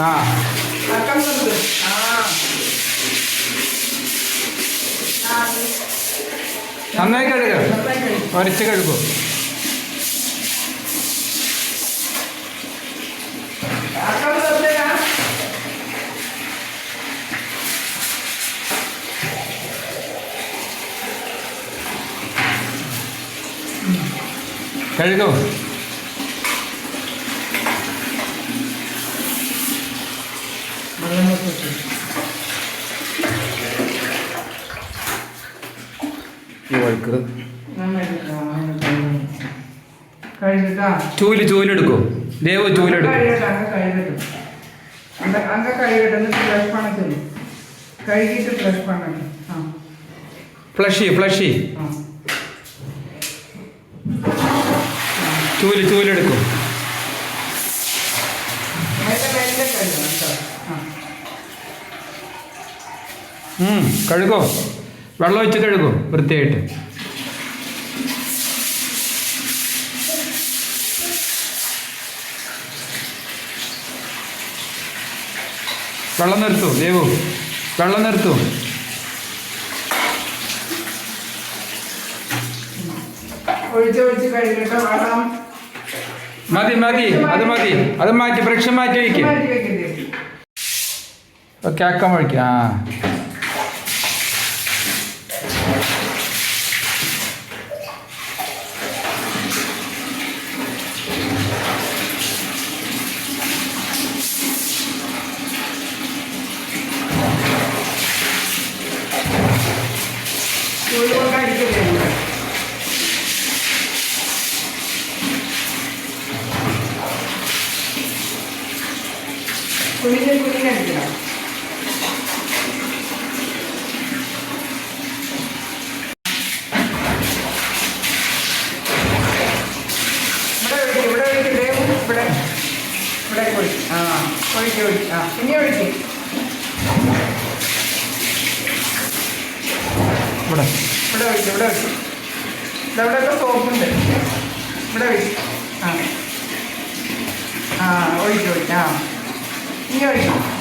ആ. നന്നായി കഴിക്കും ഒരച്ച് കഴുകൂ. കഴുകൂ. ചൂൽ ചൂലെടുക്കോ. ദേവോ ചൂലെടുക്കും. അങ്ങ് കഴുകട്ടെ. ഫ്ലഷ് പണക്കില്ല കഴുകിയിട്ട് ഫ്ലഷ് പണക്കി ആ. ഫ്ലഷ് ഫ്ലഷി ആ. ചൂൽ ചൂലെടുക്കും. കഴുകോ? വെള്ളം ഒഴിച്ച് കഴുകോ വൃത്തിയായിട്ട്. വെള്ളം നിർത്തൂ ദേവു. വെള്ളം നിർത്തൂ. ഒഴിച്ച് ഒഴിച്ച് കഴുകട്ടെ വെള്ളം. മതി മതി അത് മതി അത് മാറ്റി വൃക്ഷം മാറ്റി വയ്ക്കും മാറ്റി വെക്കണ്ടേ ഓക്കെ അക്കം വഴിക്കും ആ കുഞ്ഞിനെ അടിക്കണം ഇവിടെ ഒഴിക്ക് ഇവിടെ ഒഴിക്ക് ഇവിടെ. ഇവിടെ ഒഴിക്ക് ആ ഒഴിക്ക് ഒഴിക്ക്. ആ ഒഴിക്ക്. ഇവിടെ. ഇവിടെ ഇവിടെ ഒഴിക്ക്. ഇതവിടെയൊക്കെ സോപ്പുണ്ട് ഇവിടെ ഒഴിക്ക്. ആ. ആ ഒഴിക്ക് ഒഴിക്ക്. ആ. ഇനി ഒഴിക്ക്